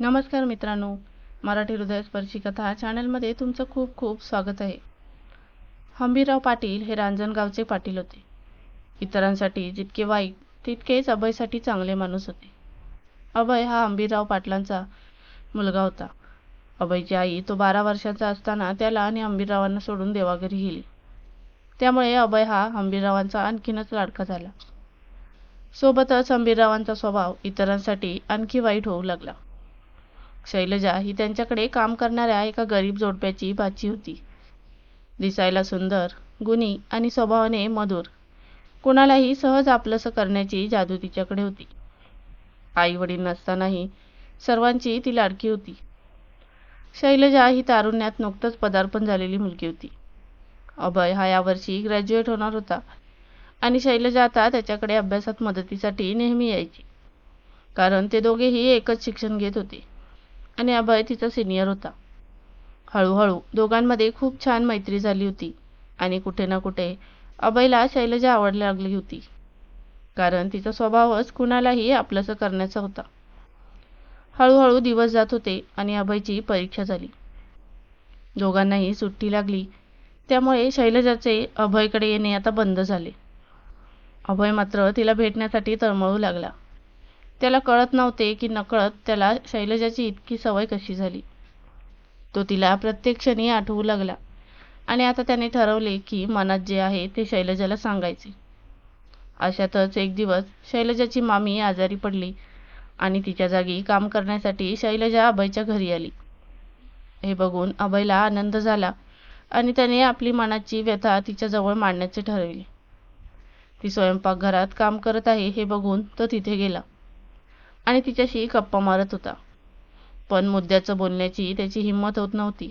नमस्कार मित्रांनो मराठी हृदयस्पर्शी कथा चॅनलमध्ये तुमचं खूप खूप स्वागत आहे. हंबीरराव पाटील हे रांजणगावचे पाटील होते. इतरांसाठी जितके वाईट तितकेच अभयसाठी चांगले माणूस होते. अभय हा हंबीरराव पाटलांचा मुलगा होता. अभयची आई तो बारा वर्षाचा असताना त्याला आणि हंबीररावांना सोडून देवाघरी गेली. त्यामुळे अभय हा हंबीररावांचा आणखीनच लाडका झाला. सोबतच हंबीररावांचा स्वभाव इतरांसाठी आणखी वाईट होऊ लागला. शैलजा ही त्यांच्याकडे काम करणाऱ्या एका गरीब जोडप्याची बाची होती. दिसायला सुंदर गुणी आणि स्वभावाने मधुर. कुणालाही सहज आपलंसं करण्याची जादू तिच्याकडे होती. आई वडील नसतानाही सर्वांची ती लाडकी होती. शैलजा ही तारुण्यात नुकतंच पदार्पण झालेली मुलगी होती. अभय हा यावर्षी ग्रॅज्युएट होणार होता आणि शैलजा आता त्याच्याकडे अभ्यासात मदतीसाठी नेहमी यायची. कारण ते दोघेही एकच शिक्षण घेत होते. आणि अभय तिचा सिनियर होता. हळूहळू दोघांमध्ये खूप छान मैत्री झाली होती आणि कुठे ना कुठे अभयला शैलजा आवडली लागली होती. कारण तिचा स्वभावच कुणालाही आपलंसं करण्याचा होता. हळूहळू दिवस जात होते आणि अभयची परीक्षा झाली. दोघांनाही सुट्टी लागली. त्यामुळे शैलजाचे अभयकडे येणे आता बंद झाले. अभय मात्र तिला भेटण्यासाठी तळमळू लागला. त्याला कळत नव्हते की नकळत त्याला शैलजाची इतकी सवय कशी झाली. तो तिला प्रत्येक क्षणी आठवू लागला आणि आता त्याने ठरवले की मनात जे आहे ते शैलजाला सांगायचे. अशातच एक दिवस शैलजाची मामी आजारी पडली आणि तिच्या जागी काम करण्यासाठी शैलजा अभयच्या घरी आली. हे बघून अभयला आनंद झाला आणि त्याने आपली मनाची व्यथा तिच्याजवळ मांडण्याचे ठरविले. ती स्वयंपाकघरात काम करत आहे हे बघून तो तिथे गेला. आणि तिच्याशी गप्पा मारत होता. पण मुद्द्याचं बोलण्याची त्याची हिंमत होत नव्हती.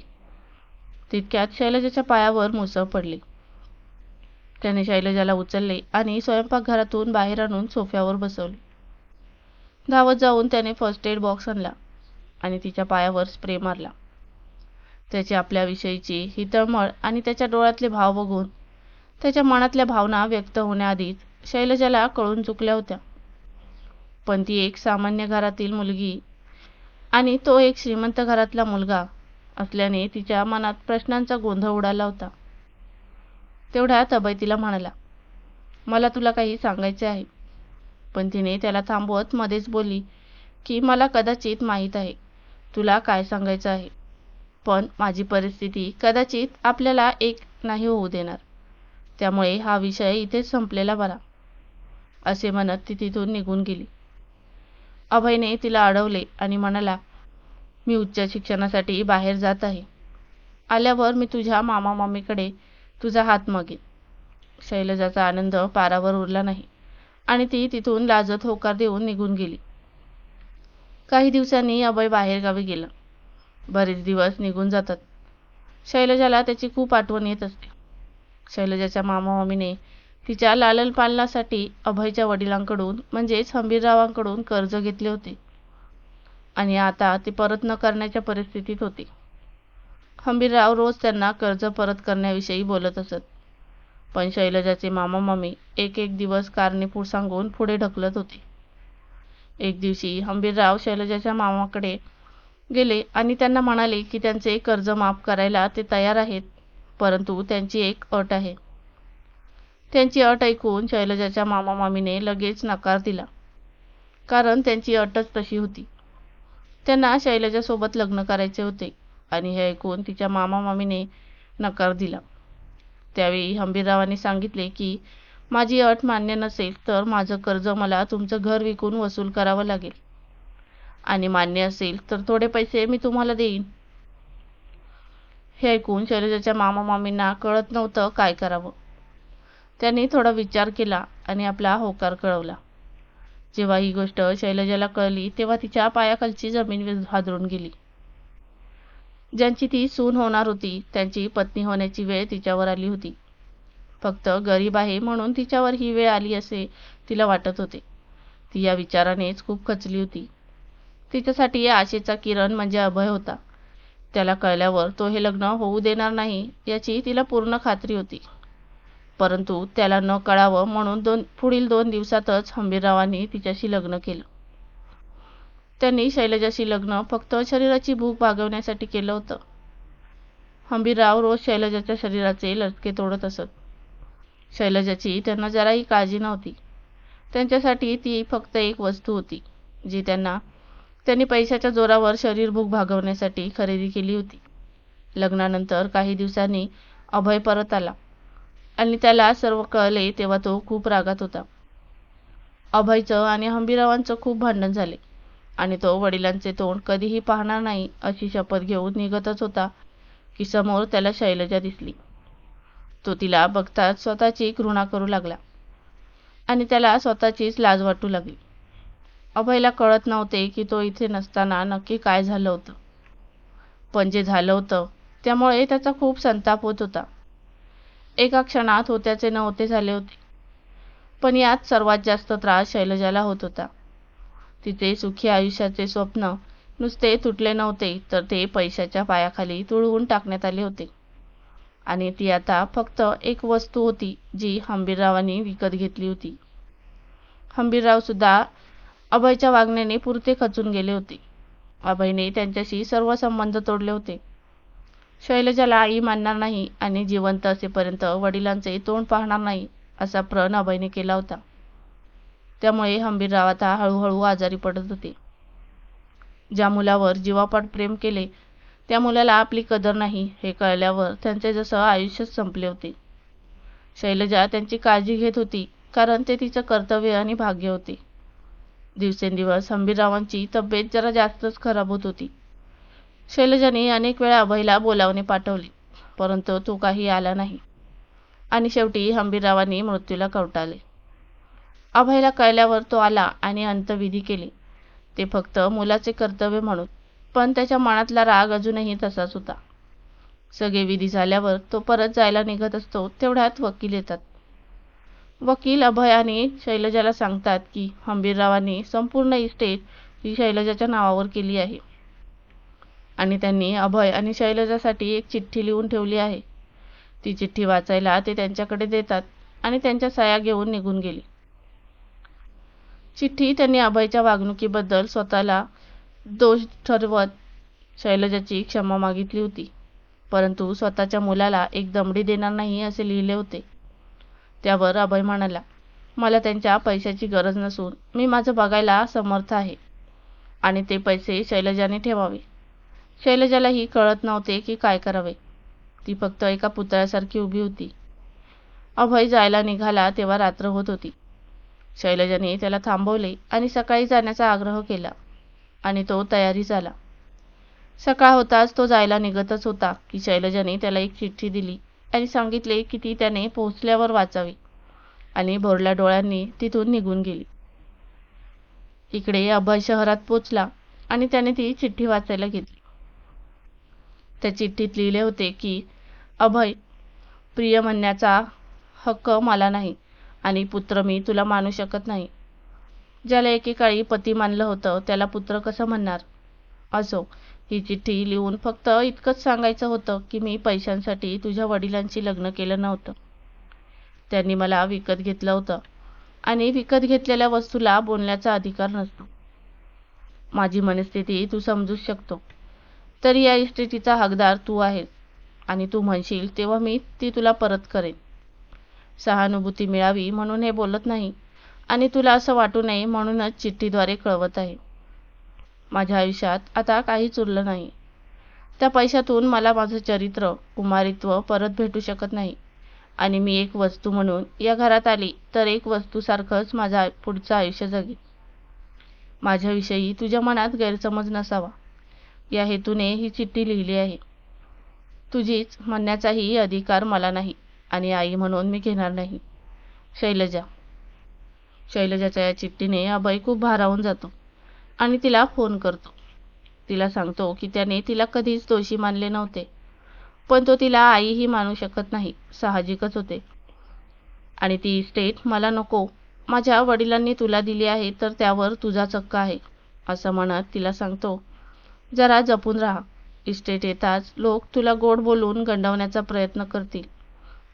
तितक्यात शैलजाच्या पायावर मुसळ पडली. त्याने शैलजाला उचलले आणि स्वयंपाकघरातून बाहेर आणून सोफ्यावर बसवले. धावत जाऊन त्याने फर्स्ट एड बॉक्स आणला आणि तिच्या पायावर स्प्रे मारला. त्याची आपल्याविषयीची ही तळमळ आणि त्याच्या डोळ्यातले भाव बघून त्याच्या मनातल्या भावना व्यक्त होण्याआधीच शैलजाला कळून चुकल्या होत्या. पण ती एक सामान्य घरातील मुलगी आणि तो एक श्रीमंत घरातला मुलगा असल्याने तिच्या मनात प्रश्नांचा गोंधळ उडाला होता. तेवढ्यात अभय तिला म्हणाला मला तुला काही सांगायचे आहे. पण तिने त्याला थांबवत मध्येच बोलली की मला कदाचित माहीत आहे तुला काय सांगायचं आहे. पण माझी परिस्थिती कदाचित आपल्याला एक नाही होऊ देणार. त्यामुळे हा विषय इथेच संपलेला बरा. असे म्हणत ती तिथून निघून गेली. अभयने तिला अडवले आणि म्हणाला मी उच्च शिक्षणासाठी बाहेर जात आहे. आल्यावर मी तुझ्या मामा मामीकडे तुझा हात मागेन. शैलजाचा आनंद पारावर उरला नाही आणि ती तिथून लाजत होकार देऊन निघून गेली. काही दिवसांनी अभय बाहेरगावी गेला. बरेच दिवस निघून जातात. शैलजाला त्याची खूप आठवण येत असते. शैलजाच्या मामा मामीने तिच्या लालनपालनासाठी अभयच्या वडिलांकडून म्हणजेच हंबीररावांकडून कर्ज घेतले होते. आणि आता ते परत न करण्याच्या परिस्थितीत होते. हंबीरराव रोज त्यांना कर्ज परत करण्याविषयी बोलत असत. पण शैलजाचे मामा मामी एक एक दिवस कारणीपूर सांगून पुढे ढकलत होते. एक दिवशी हंबीरराव शैलजाच्या मामाकडे गेले आणि त्यांना म्हणाले की त्यांचे कर्ज माफ करायला ते तयार आहेत परंतु त्यांची एक अट आहे. त्यांची अट ऐकून शैलजाच्या मामा मामीने लगेच नकार दिला. कारण त्यांची अटच तशी होती. त्यांना शैलजासोबत लग्न करायचे होते आणि हे ऐकून तिच्या मामा मामीने नकार दिला. त्यावेळी हंबीररावांनी सांगितले की माझी अट मान्य नसेल तर माझं कर्ज मला तुमचं घर विकून वसूल करावं लागेल. आणि मान्य असेल तर थोडे पैसे मी तुम्हाला देईन. हे ऐकून शैलजाच्या मामा मामींना कळत नव्हतं काय करावं. त्यांनी थोडा विचार केला आणि आपला होकार कळवला. जेव्हा ही गोष्ट शैलजाला कळली तेव्हा तिच्या पायाखालची जमीन हादरून गेली. ज्यांची ती सून होणार होती त्यांची पत्नी होण्याची वेळ तिच्यावर आली होती. फक्त गरीब आहे म्हणून तिच्यावर ही वेळ आली असे तिला वाटत होते. ती या विचारानेच खूप खचली होती. तिच्यासाठी आशेचा किरण म्हणजे अभय होता. त्याला कळल्यावर तो हे लग्न होऊ देणार नाही याची तिला पूर्ण खात्री होती. परंतु त्याला न कळावं म्हणून दोन पुढील दोन दिवसातच हंबीररावांनी तिच्याशी लग्न केलं. त्यांनी शैलजाशी लग्न फक्त शरीराची भूक भागवण्यासाठी केलं होतं. हंबीरराव रोज शैलजाच्या शरीराचे लटके तोडत असत. शैलजाची त्यांना जराही काळजी नव्हती. त्यांच्यासाठी ती फक्त एक वस्तू होती जी त्यांना त्यांनी पैशाच्या जोरावर शरीर भूक भागवण्यासाठी खरेदी केली होती. लग्नानंतर काही दिवसांनी अभय परत आला. आणि त्याला सर्व कळले तेव्हा तो खूप रागात होता. अभयचं आणि हंबीरावांचं खूप भांडण झाले आणि तो वडिलांचे तोंड कधीही पाहणार नाही अशी शपथ घेऊन निघतच होता की समोर त्याला शैलजा दिसली. तो तिला बघताच स्वतःची घृणा करू लागला आणि त्याला स्वतःचीच लाज वाटू लागली. अभयला कळत नव्हते की तो इथे नसताना नक्की काय झालं होतं. पण जे झालं होतं त्यामुळे त्याचा खूप संताप होत होता. एका क्षणात होत्याचे नव्हते झाले होते. पण यात सर्वात जास्त त्रास शैलजाला होत होता. तिचे सुखी आयुष्याचे स्वप्न नुसते तुटले नव्हते तर ते पैशाच्या पायाखाली तुळवून टाकण्यात आले होते. आणि ती आता फक्त एक वस्तू होती जी हंबीररावांनी विकत घेतली होती. हंबीररावसुद्धा अभयच्या वागण्याने पुरते खचून गेले होते. अभयने त्यांच्याशी सर्व संबंध तोडले होते. शैलजाला आई मानणार नाही आणि जिवंत असेपर्यंत वडिलांचे तोंड पाहणार नाही असा प्रण अभयने केला होता. त्यामुळे हंबीरराव आता हळूहळू आजारी पडत होते. ज्या मुलावर जीवापाट प्रेम केले त्या मुलाला आपली कदर नाही हे कळल्यावर त्यांचे जसं आयुष्यच संपले होते. शैलजा त्यांची काळजी घेत होती कारण ते तिचं कर्तव्य आणि भाग्य होते. दिवसेंदिवस हंबीररावांची तब्येत जरा जास्तच खराब होत होती. शैलजाने अनेक वेळा अभयला बोलावणे पाठवले परंतु तो काही आला नाही. आणि शेवटी हंबीररावांनी मृत्यूला कवटाले. अभयला कळल्यावर तो आला आणि अंतविधी केली. ते फक्त मुलाचे कर्तव्य म्हणून पण त्याच्या मनातला राग अजूनही तसाच होता. सगळे विधी झाल्यावर तो परत जायला निघत असतो तेवढ्यात वकील येतात. वकील अभयाने शैलजाला सांगतात की हंबीररावांनी संपूर्ण इस्टेट ही शैलजाच्या नावावर केली आहे. आणि त्यांनी अभय आणि शैलजासाठी एक चिठ्ठी लिहून ठेवली आहे. ती चिठ्ठी वाचायला ते त्यांच्याकडे देतात आणि त्यांच्या सया घेऊन निघून गेली. चिठ्ठी त्यांनी अभयच्या वागणुकीबद्दल स्वतःला दोष ठरवत शैलजाची क्षमा मागितली होती. परंतु स्वतःच्या मुलाला एक दमडी देणार नाही असे लिहिले होते. त्यावर अभय म्हणाला मला त्यांच्या पैशाची गरज नसून मी माझं बघायला समर्थ आहे आणि ते पैसे शैलजाने ठेवावे. शैलजालाही कळत नव्हते की काय करावे. ती फक्त एका पुतळ्यासारखी उभी होती. अभय जायला निघाला तेव्हा रात्र होत होती. शैलजाने त्याला थांबवले आणि सकाळी जाण्याचा आग्रह केला आणि तो तयारी झाला. सकाळ होताच तो जायला निघतच होता की शैलजाने त्याला एक चिठ्ठी दिली आणि सांगितले की ती त्याने पोहोचल्यावर वाचावी आणि भोरल्या डोळ्यांनी तिथून निघून गेली. इकडे अभय शहरात पोचला आणि त्याने ती चिठ्ठी वाचायला घेतली. त्या चिठ्ठीत लिहिले होते की अभय प्रिय म्हणण्याचा हक्क मला नाही आणि पुत्र मी तुला मानू शकत नाही. ज्याला एकेकाळी पती मानलं होतं त्याला पुत्र कसं म्हणणार? असो ही चिठ्ठी लिहून फक्त इतकंच सांगायचं होतं की मी पैशांसाठी तुझ्या वडिलांशी लग्न केलं नव्हतं. त्यांनी मला विकत घेतलं होतं आणि विकत घेतलेल्या वस्तूला बोलण्याचा अधिकार नसतो. माझी मनस्थिती तू समजूच शकतो. तर या इस्टेटीचा हकदार तू आहेस आणि तू म्हणशील तेव्हा मी ती तुला परत करेन. सहानुभूती मिळावी म्हणून हे बोलत नाही. आणि तुला असं वाटू नये म्हणूनच चिठ्ठीद्वारे कळवत आहे. माझ्या आयुष्यात आता काहीच उरलं नाही. त्या पैशातून मला माझं चरित्र कुमारित्व परत भेटू शकत नाही. आणि मी एक वस्तू म्हणून या घरात आली तर एक वस्तूसारखंच माझं पुढचं आयुष्य जगेन माझ्याविषयी तुझ्या मनात गैरसमज नसावा. या हेतूने ही चिठ्ठी लिहिली आहे. तुझीच म्हणण्याचाही अधिकार मला नाही आणि आई म्हणून मी घेणार नाही. शैलजा. शैलजाच्या या चिठ्ठीने अभय खूप भारावून जातो आणि तिला फोन करतो. तिला सांगतो की त्याने तिला कधीच दोषी मानले नव्हते पण तो तिला आईही मानू शकत नाही साहजिकच होते. आणि ती स्टेट मला नको माझ्या वडिलांनी तुला दिली आहे तर त्यावर तुझा चक्क आहे असं म्हणत तिला सांगतो जरा जपून राहा. इस्टेट येताच लोक तुला गोड बोलून गंडवण्याचा प्रयत्न करतील.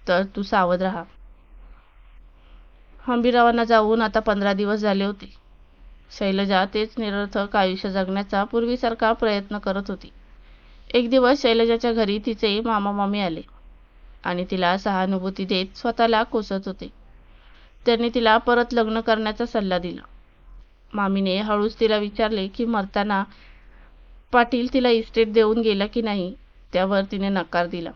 तर तू सावध राहा. हंबीरावांना जाऊन आता पंधरा दिवस झाले होते. शैलजा तेच निरर्थक आयुष्य जगण्याचा पूर्वीसारखा प्रयत्न करत होती. एक दिवस शैलजाच्या घरी तिचे मामा मामी आले आणि तिला सहानुभूती देत स्वतःला कोसत होते. त्यांनी तिला परत लग्न करण्याचा सल्ला दिला. मामीने हळूच तिला विचारले की मरताना पाटील तिला इस्टेट देऊन गेला की नाही त्यावर तिने नकार दिला.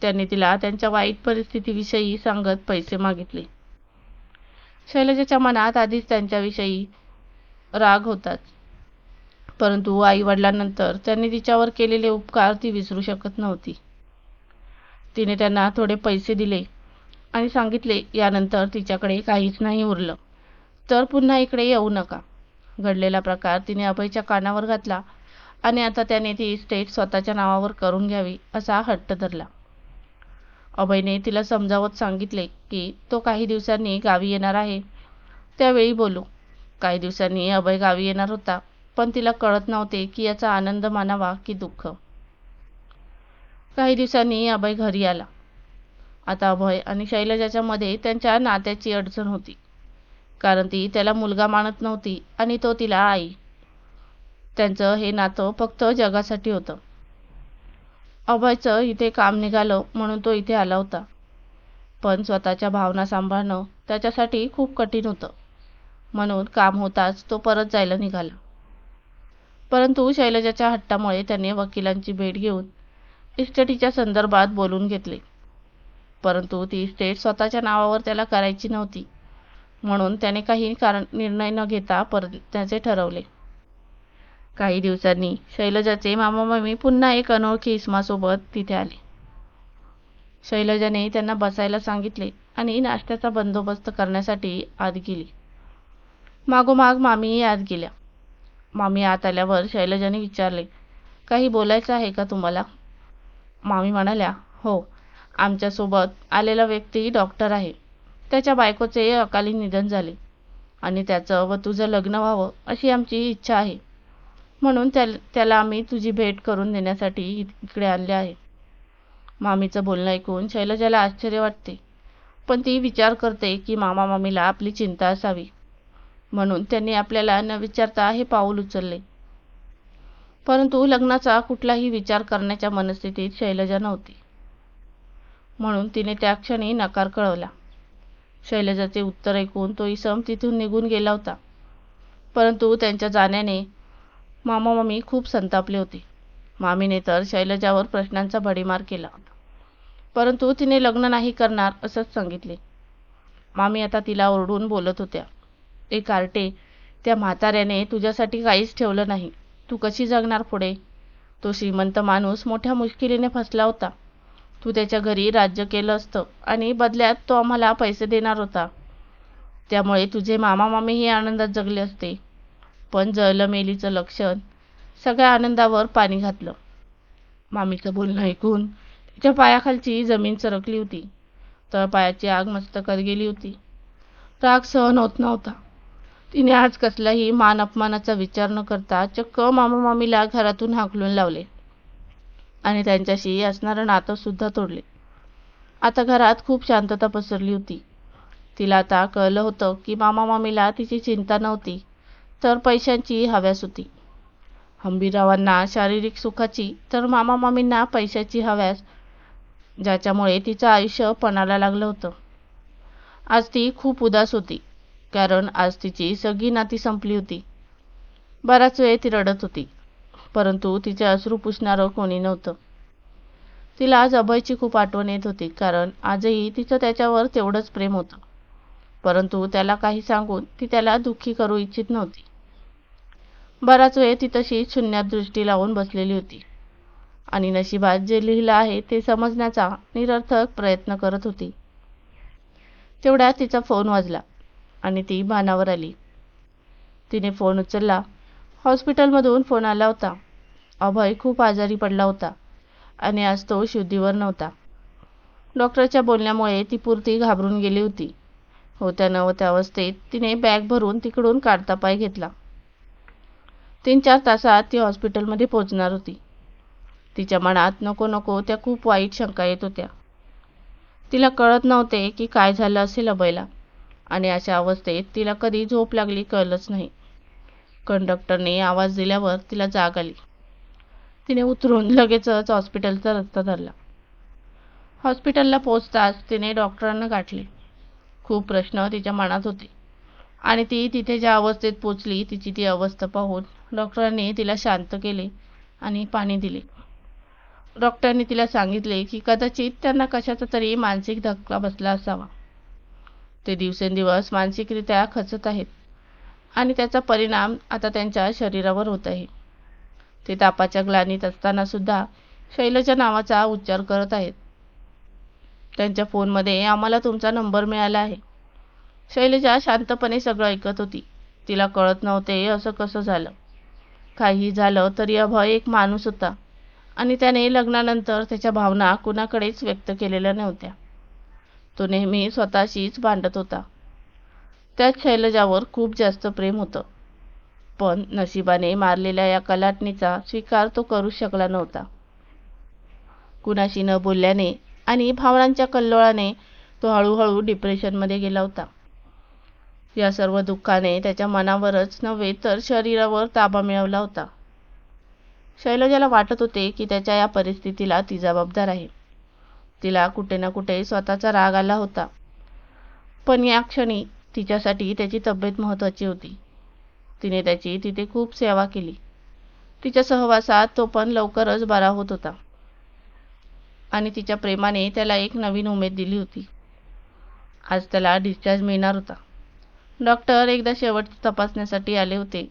त्यांनी तिला त्यांच्या वाईट परिस्थितीविषयी सांगत पैसे मागितले. शैलजाच्या मनात आधीच त्यांच्याविषयी राग होताच. परंतु आई वडिलांनंतर त्यांनी तिच्यावर केलेले उपकार ती विसरू शकत नव्हती. तिने त्यांना थोडे पैसे दिले आणि सांगितले यानंतर तिच्याकडे काहीच नाही उरलं. तर पुन्हा इकडे येऊ नका. घडलेला प्रकार तिने अभयच्या कानावर घातला आणि आता त्याने ती स्टेज स्वतःच्या नावावर करून घ्यावी असा हट्ट धरला. अभयने तिला समजावत सांगितले की तो काही दिवसांनी गावी येणार आहे. त्यावेळी बोलू. काही दिवसांनी अभय गावी येणार होता पण तिला कळत नव्हते की याचा आनंद मानावा की दुःख. काही दिवसांनी अभय घरी आला. आता अभय आणि शैलजाच्या मध्ये त्यांच्या नात्याची अडचण होती. कारण ती त्याला मुलगा मानत नव्हती आणि तो तिला आई. त्यांचं हे नातं फक्त जगासाठी होतं. अभयचं इथे काम निघालं म्हणून तो इथे आला होता. पण स्वतःच्या भावना सांभाळणं त्याच्यासाठी खूप कठीण होतं. म्हणून काम होताच तो परत जायला निघाला. परंतु शैलजाच्या हट्टामुळे त्याने वकिलांची भेट घेऊन इस्टेटीच्या संदर्भात बोलून घेतले. परंतु ती इस्टेट स्वतःच्या नावावर त्याला करायची नव्हती. म्हणून त्याने काही कारण निर्णय न घेता परतण्याचे ठरवले. काही दिवसांनी शैलजाचे मामा मामी पुन्हा एक अनोळखी इसमासोबत तिथे आले. शैलजाने त्यांना बसायला सांगितले आणि नाश्त्याचा बंदोबस्त करण्यासाठी आत गेली. मागोमाग मामीही आत गेल्या. मामी आत आल्यावर शैलजाने विचारले काही बोलायचं आहे का तुम्हाला? मामी म्हणाल्या हो आमच्यासोबत आलेला व्यक्ती डॉक्टर आहे. त्याच्या बायकोचे अकाली निधन झाले. आणि त्याचं व तुझं लग्न व्हावं अशी आमची इच्छा आहे. म्हणून त्या त्याला आम्ही तुझी भेट करून देण्यासाठी इकडे आणले आहे. मामीचं बोलणं ऐकून शैलजाला आश्चर्य वाटते. पण ती विचार करते की मामा मामीला आपली चिंता असावी. म्हणून त्यांनी आपल्याला न विचारता हे पाऊल उचलले. परंतु लग्नाचा कुठलाही विचार करण्याच्या मनस्थितीत शैलजा नव्हती. म्हणून तिने त्या क्षणी नकार कळवला. शैलजाचे उत्तर ऐकून तो इसम तिथून निघून गेला होता. परंतु त्यांच्या जाण्याने मामा मामी खूप संतापले होते. मामीने तर शैलजावर प्रश्नांचा भडीमार केला परंतु तिने लग्न नाही करणार असंच सांगितले. मामी आता तिला ओरडून बोलत होत्या. ए कार्टे त्या म्हाताऱ्याने तुझ्यासाठी काहीच ठेवलं नाही. तू कशी जगणार पुढे? तो श्रीमंत माणूस मोठ्या मुश्किलीने फसला होता. तू त्याच्या घरी राज्य केलं असतं आणि बदल्यात तो आम्हाला पैसे देणार होता. त्यामुळे तुझे मामा मामीही आनंदात जगले असते. पण जळलं लक्षण. सगळ्या आनंदावर पाणी घातलं. मामीचं बोलणं ऐकून तिच्या पायाखालची जमीन सरकली होती. तळपायाची आग मस्तकात गेली होती. राग सहन होत नव्हता. तिने आज कसलाही मान अपमानाचा विचार न करता चक्क मामा मामीला घरातून हाकलून लावले. आणि त्यांच्याशी असणारं नातं सुद्धा तोडले. आता घरात खूप शांतता पसरली होती. तिला आता कळलं होतं की मामा मामीला तिची चिंता नव्हती तर पैशांची हव्यास होती. हंबीरावांना शारीरिक सुखाची तर मामा मामींना पैशाची हव्यास ज्याच्यामुळे तिचं आयुष्य पणाला लागलं होतं. आज ती खूप उदास होती कारण आज तिची सगळी नाती संपली होती. बराच वेळ ती रडत होती. परंतु तिचे अश्रू पुसणारं कोणी नव्हतं. तिला आज अभयची खूप आठवण येत होती कारण आजही तिचं त्याच्यावर तेवढंच प्रेम होतं. परंतु त्याला काही सांगून ती त्याला दुःखी करू इच्छित नव्हती. बराच वेळ ती तशी शून्यात दृष्टी लावून बसलेली होती. आणि नशिबात जे लिहिलं आहे ते समजण्याचा निरर्थक प्रयत्न करत होती. तेवढ्यात तिचा फोन वाजला आणि ती भानावर आली. तिने फोन उचलला हॉस्पिटलमधून फोन आला होता. अभय खूप आजारी पडला होता आणि आज तो शुद्धीवर नव्हता. डॉक्टरच्या बोलण्यामुळे ती पुरती घाबरून गेली होती. होत्या नव्हत्या अवस्थेत तिने बॅग भरून तिकडून काढता पाय घेतला. तीन चार तासात ती हॉस्पिटलमध्ये पोचणार होती. तिच्या मनात नको नको त्या खूप वाईट शंका येत होत्या. तिला कळत नव्हते की काय झालं असेल अभयला आणि अशा अवस्थेत तिला कधी झोप लागली कळलंच नाही. कंडक्टरने आवाज दिल्यावर तिला जाग आली. तिने उतरून लगेचच हॉस्पिटलचा रस्ता धरला. हॉस्पिटलला पोचताच तिने डॉक्टरांना गाठले. खूप प्रश्न तिच्या मनात होते. आणि ती तिथे ज्या अवस्थेत पोचली तिची ती अवस्था पाहून डॉक्टरांनी तिला शांत केले आणि पाणी दिले. डॉक्टरांनी तिला सांगितले की कदाचित त्यांना कशाचा तरी मानसिक धक्का बसला असावा. ते दिवसेंदिवस मानसिकरित्या खचत आहेत. आणि त्याचा परिणाम आता त्यांच्या शरीरावर होत आहे ते तापाच्या ग्लानीत असताना सुद्धा शैलजा नावाचा उच्चार करत आहेत. त्यांच्या फोनमध्ये आम्हाला तुमचा नंबर मिळाला आहे. शैलजा शांतपणे सगळं ऐकत होती. तिला कळत नव्हते असं कसं झालं. काही झालं तरी अभय एक माणूस होता. आणि त्याने लग्नानंतर त्याच्या भावना कुणाकडेच व्यक्त केलेल्या नव्हत्या. तो नेहमी स्वतःशीच भांडत होता. त्यात शैलजावर खूप जास्त प्रेम होतं. पण नशिबाने मारलेल्या या कलाटणीचा स्वीकार तो करू शकला नव्हता. कुणाशी न बोलल्याने आणि भावनांच्या कल्लोळाने तो हळूहळू डिप्रेशनमध्ये गेला होता. या सर्व दुःखाने त्याच्या मनावरच नव्हे तर शरीरावर ताबा मिळवला होता. शैलजाला वाटत होते की त्याच्या या परिस्थितीला ती जबाबदार आहे. तिला कुठे ना कुठे स्वतःचा राग आला होता. पण या क्षणी तिच्यासाठी त्याची तब्येत महत्त्वाची होती. तिने त्याची तिथे खूप सेवा केली. तिच्या सहवासात तो पण लवकरच बरा होत होता. आणि तिच्या प्रेमाने त्याला एक नवीन उमेद दिली होती. आज त्याला डिस्चार्ज मिळणार होता. डॉक्टर एकदा शेवट तपासण्यासाठी आले होते.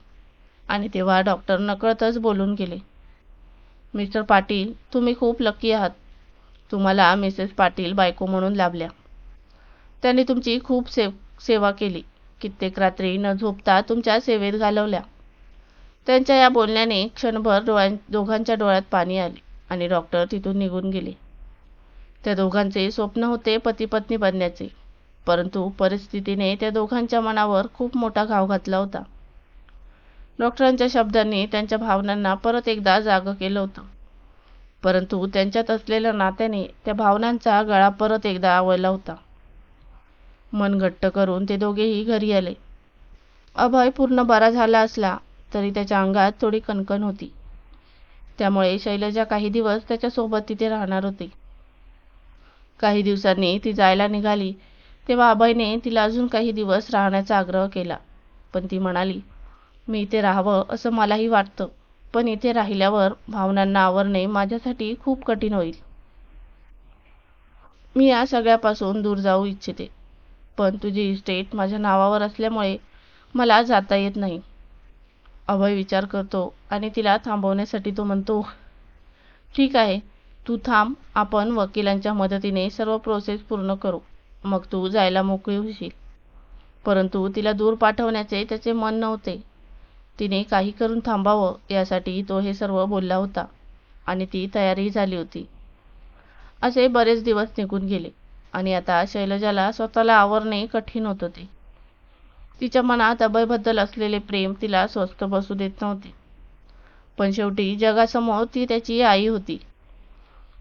आणि तेव्हा डॉक्टर नकळतच बोलून गेले. मिस्टर पाटील तुम्ही खूप लकी आहात. तुम्हाला मिसेस पाटील बायको म्हणून लाभल्या. त्यांनी तुमची खूप सेव सेवा केली. कित्येक रात्री न झोपता तुमच्या सेवेत घालवल्या. त्यांच्या या बोलण्याने क्षणभर डोळ्यां दोघांच्या डोळ्यात पाणी आले आणि डॉक्टर तिथून निघून गेले. त्या दोघांचे स्वप्न होते पती पत्नी बनण्याचे परंतु परिस्थितीने त्या दोघांच्या मनावर खूप मोठा घाव घातला होता. डॉक्टरांच्या शब्दांनी त्यांच्या भावनांना परत एकदा जागं केलं होतं. परंतु त्यांच्यात असलेल्या नात्याने त्या भावनांचा गळा परत एकदा आवळला होता. मन घट्ट करून ते दोघेही घरी आले. अभय पूर्ण बरा झाला असला तरी त्याच्या अंगात थोडी कणकण होती. त्यामुळे शैलजा काही दिवस त्याच्यासोबत तिथे राहणार होती. काही दिवसांनी ती जायला निघाली तेव्हा अभयने तिला अजून काही दिवस राहण्याचा आग्रह केला. पण ती म्हणाली मी इथे राहावं असं मलाही वाटतं पण इथे राहिल्यावर भावनांना आवरणे माझ्यासाठी खूप कठीण होईल. मी या सगळ्यापासून दूर जाऊ इच्छिते. पण तुझी इस्टेट माझ्या नावावर असल्यामुळे मला जाता येत नाही. अभय विचार करतो आणि तिला थांबवण्यासाठी तो म्हणतो ठीक आहे तू थांब आपण वकिलांच्या मदतीने सर्व प्रोसेस पूर्ण करू. मग तू जायला मोकळी होशील. परंतु तिला दूर पाठवण्याचे त्याचे मन नव्हते. तिने काही करून थांबावं यासाठी तो हे सर्व बोलला होता आणि ती तयारी झाली होती. असे बरेच दिवस निघून गेले. आणि आता शैलजाला स्वतःला आवरणे कठीण होत होते. तिच्या मनात अभयबद्दल असलेले प्रेम तिला स्वस्थ बसू देत नव्हते. पण शेवटी जगासमोर ती त्याची आई होती.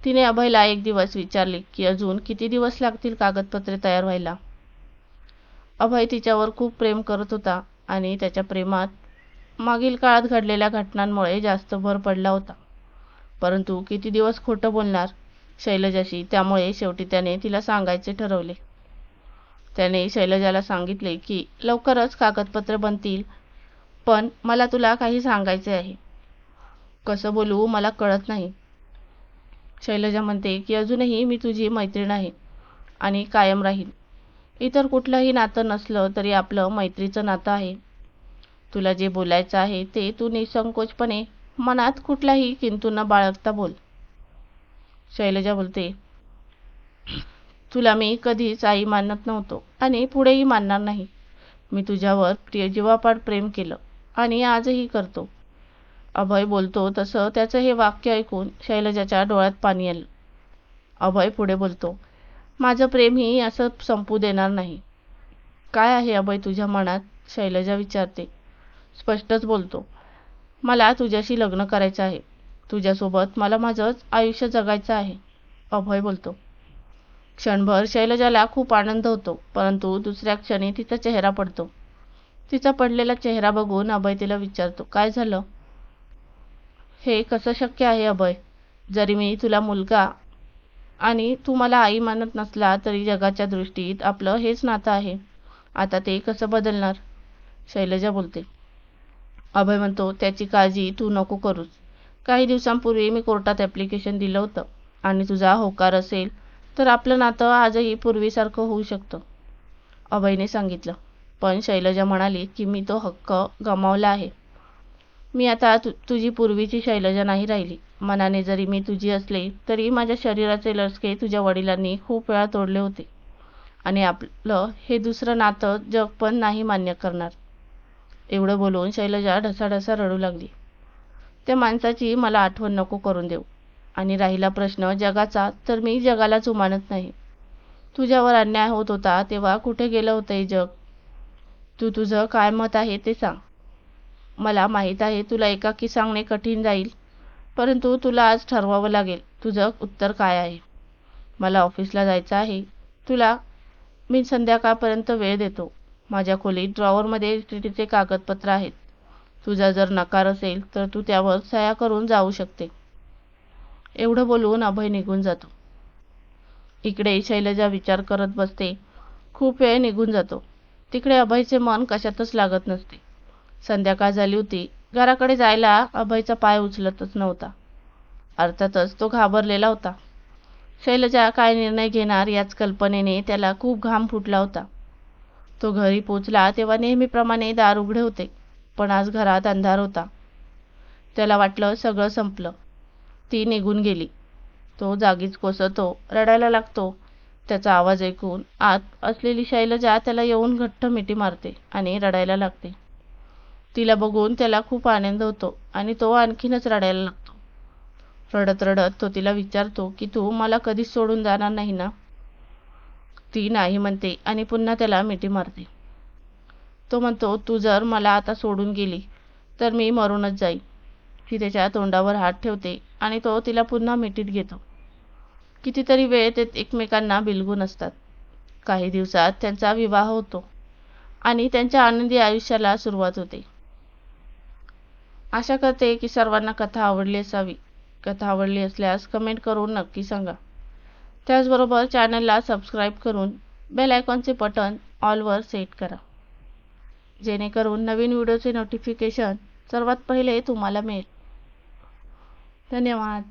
तिने अभयला एक दिवस विचारले की अजून किती दिवस लागतील कागदपत्रे तयार व्हायला? अभय तिच्यावर खूप प्रेम करत होता आणि त्याच्या प्रेमात मागील काळात घडलेल्या घटनांमुळे जास्त भर पडला होता. परंतु किती दिवस खोटं बोलणार? शैलजाशी. त्यामुळे शेवटी त्याने तिला सांगायचे ठरवले. त्याने शैलजाला सांगितले की लवकरच कागदपत्र बनतील पण मला तुला काही सांगायचे आहे. कसं बोलू मला कळत नाही. शैलजा म्हणते की अजूनही मी तुझी मैत्रीण आहे आणि कायम राहील इतर कुठलंही नातं नसलं तरी आपलं मैत्रीचं नातं आहे. तुला जे बोलायचं आहे ते तू निसंकोचपणे मनात कुठलाही किंतू न बाळगता बोल. शैलजा बोलते तुला मी कधीच आई मानत नव्हतो आणि पुढेही मानणार नाही. मी तुझ्यावर प्रिय जीवापाड प्रेम केलं आणि आजही करतो. अभय बोलतो तसं त्याचं हे वाक्य ऐकून शैलजाच्या डोळ्यात पाणी आलं. अभय पुढे बोलतो माझं प्रेमही असं संपू देणार नाही. काय आहे अभय तुझ्या मनात? शैलजा विचारते. स्पष्टच बोलतो मला तुझ्याशी लग्न करायचं आहे. तुझ्यासोबत मला माझंच आयुष्य जगायचं आहे अभय बोलतो. क्षणभर शैलजाला खूप आनंद होतो परंतु दुसऱ्या क्षणी तिचा चेहरा पडतो. तिचा पडलेला चेहरा बघून अभय तिला विचारतो काय झालं? हे कसं शक्य आहे अभय? जरी मी तुला मुलगा आणि तू मला आई मानत नसला तरी जगाच्या दृष्टीत आपलं हेच नातं आहे. आता ते कसं बदलणार? शैलजा बोलते. अभय म्हणतो त्याची काळजी तू नको करूस. काही दिवसांपूर्वी मी कोर्टात ॲप्लिकेशन दिलं होतं. आणि तुझा होकार असेल तर आपलं नातं आजही पूर्वीसारखं होऊ शकतं. अभयने सांगितलं. पण शैलजा म्हणाली की मी तो हक्क गमावला आहे. मी आता तु तुझी पूर्वीची शैलजा नाही राहिली. मनाने जरी मी तुझी असले तरी माझ्या शरीराचे लसके तुझ्या वडिलांनी खूप वेळा तोडले होते. आणि आपलं हे दुसरं नातं जग पण नाही मान्य करणार. एवढं बोलून शैलजा ढसाढसा रडू लागली. त्या माणसाची मला आठवण नको करून देऊ. आणि राहिला प्रश्न जगाचा तर मी जगालाच उमानत नाही. तुझ्यावर अन्याय होत होता तेव्हा कुठे गेलं होतं हे जग? तू तुझं काय मत आहे ते सांग. मला माहीत आहे तुला एकाकी सांगणे कठीण जाईल परंतु तुला आज ठरवावं लागेल तुझं उत्तर काय आहे. मला ऑफिसला जायचं आहे. तुला मी संध्याकाळपर्यंत वेळ देतो. माझ्या खोलीत ड्रॉवरमध्ये एस कागदपत्र आहेत. तुझा जर नकार असेल तर तू त्यावर सह्या करून जाऊ शकते. एवढं बोलून अभय निघून जातो. इकडे शैलजा विचार करत बसते. खूप वेळ निघून जातो. तिकडे अभयचे मन कशातच लागत नसते. संध्याकाळ झाली होती. घराकडे जायला अभयचा पाय उचलतच नव्हता. अर्थातच तो घाबरलेला होता. शैलजा काय निर्णय घेणार याच कल्पनेने त्याला खूप घाम फुटला होता. तो घरी पोचला तेव्हा नेहमीप्रमाणे दार उघडे होते. पण आज घरात अंधार होता. त्याला वाटलं सगळं संपलं. ती निघून गेली. तो जागीच कोसळतो रडायला लागतो. त्याचा आवाज ऐकून आत असलेली शैलजा त्याला येऊन घट्ट मिठी मारते आणि रडायला लागते. तिला बघून त्याला खूप आनंद होतो आणि तो आणखीनच रडायला लागतो. रडत रडत तो तिला विचारतो की तू मला कधीच सोडून जाणार नाही ना? ती नाही म्हणते आणि पुन्हा त्याला मिठी मारते. तो म्हणतो तू जर मला आता सोडून गेली तर मी मरूनच जाईन. ती त्याच्या तोंडावर हात ठेवते आणि तो तिला पुन्हा मिठीत घेतो. कितीतरी वेळ ते एकमेकांना बिलगून असतात. काही दिवसात त्यांचा विवाह होतो आणि त्यांच्या आनंदी आयुष्याला सुरुवात होते. आशा करते की सर्वांना कथा आवडली असावी. कथा आवडली असल्यास कमेंट करून नक्की सांगा. त्याचबरोबर चॅनलला सबस्क्राईब करून बेल आयकॉनचे बटन ऑलवर सेट करा. जेणेकरून नवीन व्हिडिओचे नोटिफिकेशन सर्वात पहिले तुम्हाला मिळेल. धन्यवाद.